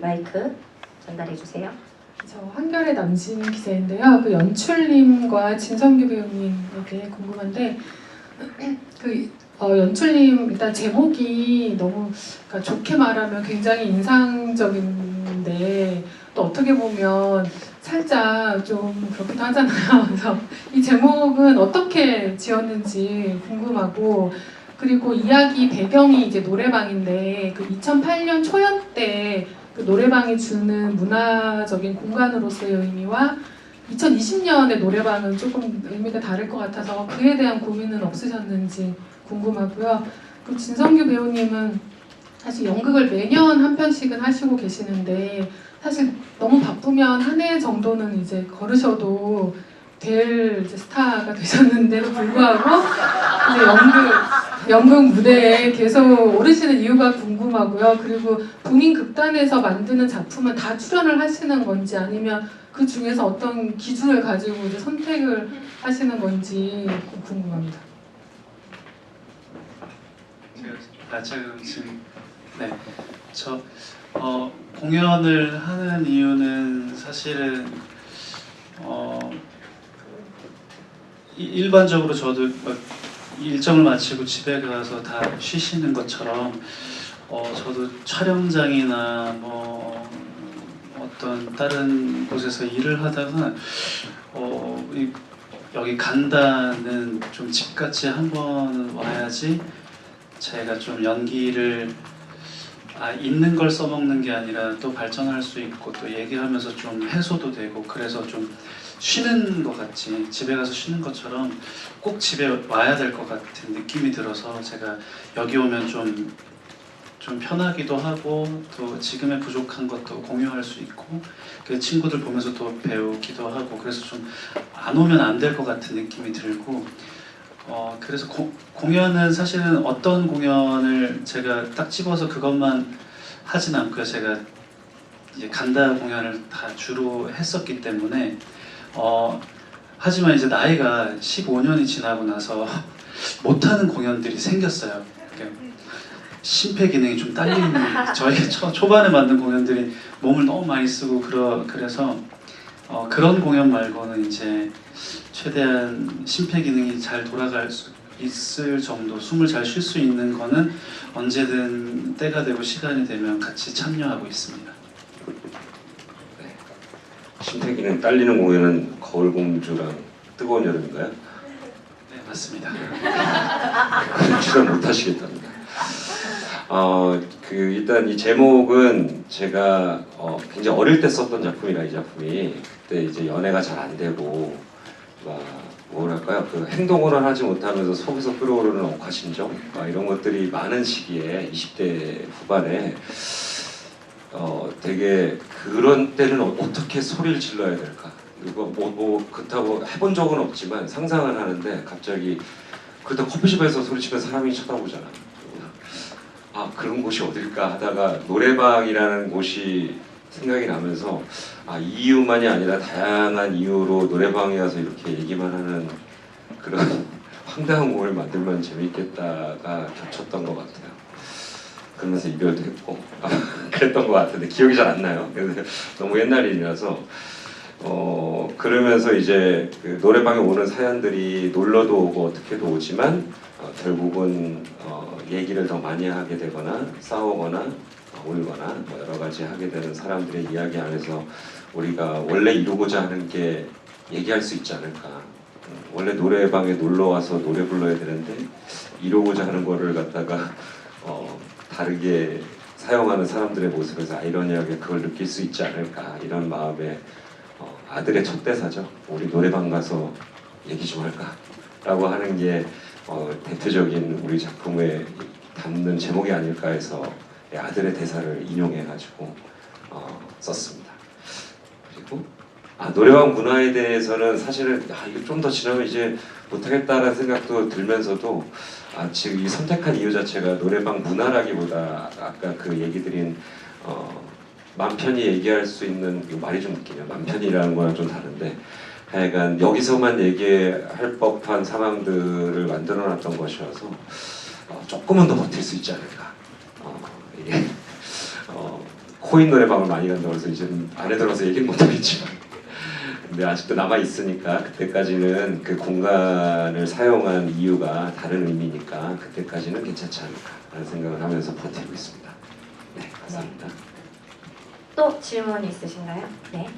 마이크 전달해 주세요. 저 한결의 남진 기자인데요. 그 연출님과 진성규 배우님에게 궁금한데 그 어, 연출님 일단 제목이 너무 그러니까 좋게 말하면 굉장히 인상적인데 또 어떻게 보면 살짝 좀 그렇기도 하잖아요. 그래서 이 제목은 어떻게 지었는지 궁금하고 그리고 이야기 배경이 이제 노래방인데 그 2008년 초연 때 그 노래방이 주는 문화적인 공간으로서의 의미와 2020년의 노래방은 조금 의미가 다를 것 같아서 그에 대한 고민은 없으셨는지 궁금하고요. 그 진성규 배우님은 사실 연극을 매년 한 편씩은 하시고 계시는데 사실 너무 바쁘면 한 해 정도는 이제 걸으셔도 될 스타가 되셨는데도 불구하고 이제 연극 연극 무대에 계속 오르시는 이유가 궁금하고요. 그리고 본인 극단에서 만드는 작품은 다 출연을 하시는 건지 아니면 그 중에서 어떤 기준을 가지고 이제 선택을 하시는 건지 궁금합니다. 제가 아 지금 네 저 어, 공연을 하는 이유는 사실은 어 이- 일반적으로 저도 막 일정을 마치고 집에 가서 다 쉬시는 것처럼 어 저도 촬영장이나 뭐 어떤 다른 곳에서 일을 하다가 어 이- 여기 간다는 좀 집같이 한번 와야지 제가 좀 연기를 아 있는 걸 써먹는 게 아니라 또 발전할 수 있고 또 얘기하면서 좀 해소도 되고 그래서 좀 쉬는 것 같이 집에 가서 쉬는 것처럼 꼭 집에 와야 될 것 같은 느낌이 들어서 제가 여기 오면 좀좀 편하기도 하고 또 지금의 부족한 것도 공유할 수 있고 그 친구들 보면서 또 배우기도 하고 그래서 좀 안 오면 안 될 것 같은 느낌이 들고 어 그래서 고- 공연은 사실은 어떤 공연을 제가 딱 집어서 그것만 하진 않고요. 제가 이제 간다 공연을 다 주로 했었기 때문에 어 하지만 이제 나이가 15년이 지나고 나서 못하는 공연들이 생겼어요. 이렇게 심폐 기능이 좀 딸리는 저희가 초, 초반에 만든 공연들이 몸을 너무 많이 쓰고 그러 그래서 어, 그런 공연 말고는 이제 최대한 심폐 기능이 잘 돌아갈 수 있을 정도 숨을 잘 쉴 수 있는 거는 언제든 때가 되고 시간이 되면 같이 참여하고 있습니다. 심태기는 딸리는 공연은 거울 공주랑 뜨거운 여름인가요? 네 맞습니다. 출연 못 하시겠답니다. 어, 그 일단 이 제목은 제가 어, 굉장히 어릴 때 썼던 작품이라 이 작품이 그때 이제 연애가 잘 안 되고 막 뭐랄까요? 그 행동을 하지 못하면서 속에서 끓어오르는 억하심정? 막 이런 것들이 많은 시기에 20대 후반에 어 되게 그런 때는 어- 어떻게 소리를 질러야 될까? 그리고 뭐, 뭐 그렇다고 해본 적은 없지만 상상을 하는데 갑자기 그렇다 커피숍에서 소리치면 사람이 쳐다보잖아. 아 그런 곳이 어딜까 하다가 노래방이라는 곳이 생각이 나면서 아이 이유만이 아니라 다양한 이유로 노래방에 가서 이렇게 얘기만 하는 그런 황당한 곡을 만들면 재밌겠다가 겹쳤던 것 같아요. 그러면서 이별도 했고 아, 그랬던 것 같은데 기억이 잘 안 나요. 너무 옛날 일이라서 어 그러면서 이제 그 노래방에 오는 사연들이 놀러도 오고 어떻게도 오지만 어, 결국은 어, 얘기를 더 많이 하게 되거나 싸우거나 어, 울거나 뭐 여러 가지 하게 되는 사람들의 이야기 안에서 우리가 원래 이루고자 하는 게 얘기할 수 있지 않을까. 음, 원래 노래방에 놀러 와서 노래 불러야 되는데 이루고자 하는 거를 갖다가 어, 다르게 사용하는 사람들의 모습에서 아이러니하게 그걸 느낄 수 있지 않을까 이런 마음에 어, 아들의 첫 대사죠. 우리 노래방 가서 얘기 좀 할까 라고 하는 게 어, 대표적인 우리 작품에 담는 제목이 아닐까 해서 이 아들의 대사를 인용해가지고 어, 썼습니다. 그리고 아, 노래방 문화에 대해서는 사실은 아, 이거 좀 더 지나면 이제 못하겠다라는 생각도 들면서도 아, 지금 이 선택한 이유 자체가 노래방 문화라기보다 아까 그 얘기 드린 어, 맘 편히 얘기할 수 있는 말이 좀 웃기네요. 맘 편이라는 거랑 좀 다른데 하여간 여기서만 얘기할 법한 상황들을 만들어 놨던 것이어서 어, 조금은 더 버틸 수 있지 않을까. 어, 이게 어, 코인 노래방을 많이 간다고 해서 이제 안에 들어서 얘기는 못하겠지만 근데 아직도 남아 있으니까 그때까지는 그 공간을 사용한 이유가 다른 의미니까 그때까지는 괜찮지 않을까라는 생각을 하면서 버티고 있습니다. 네, 감사합니다. 또 질문 있으신가요? 네.